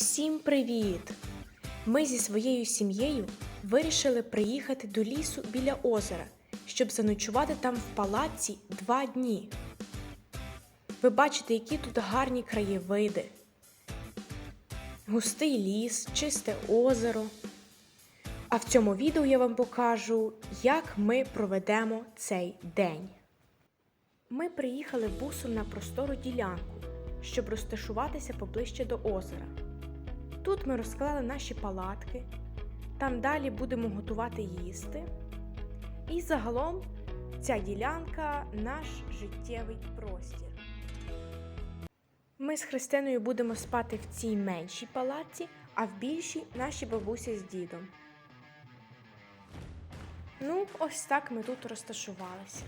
Всім привіт! Ми зі своєю сім'єю вирішили приїхати до лісу біля озера, щоб заночувати там в палаці два дні. Ви бачите, які тут гарні краєвиди. Густий ліс, чисте озеро. А в цьому відео я вам покажу, як ми проведемо цей день. Ми приїхали бусом на простору ділянку, щоб розташуватися поближче до озера. Тут ми розклали наші палатки, там далі будемо готувати їсти. І загалом ця ділянка наш життєвий простір. Ми з Христиною будемо спати в цій меншій палатці, а в більшій наші бабуся з дідом. Ну, ось так ми тут розташувалися.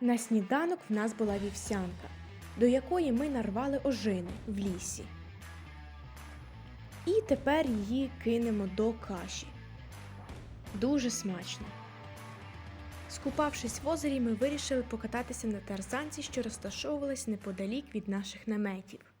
На сніданок в нас була вівсянка, до якої ми нарвали ожини в лісі. І тепер її кинемо до каші. Дуже смачно. Скупавшись в озері, ми вирішили покататися на тарзанці, що розташовувались неподалік від наших наметів.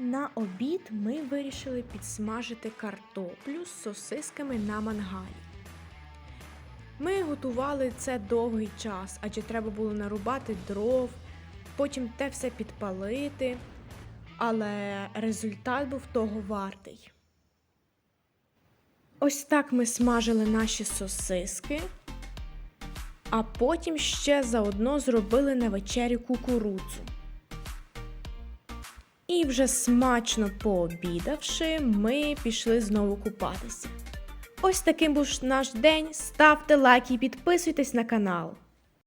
На обід ми вирішили підсмажити картоплю з сосисками на мангалі. Ми готували це довгий час, адже треба було нарубати дров, потім те все підпалити, але результат був того вартий. Ось так ми смажили наші сосиски, а потім ще заодно зробили на вечерю кукурудзу. І вже смачно пообідавши, ми пішли знову купатися. Ось таким був наш день. Ставте лайки і підписуйтесь на канал.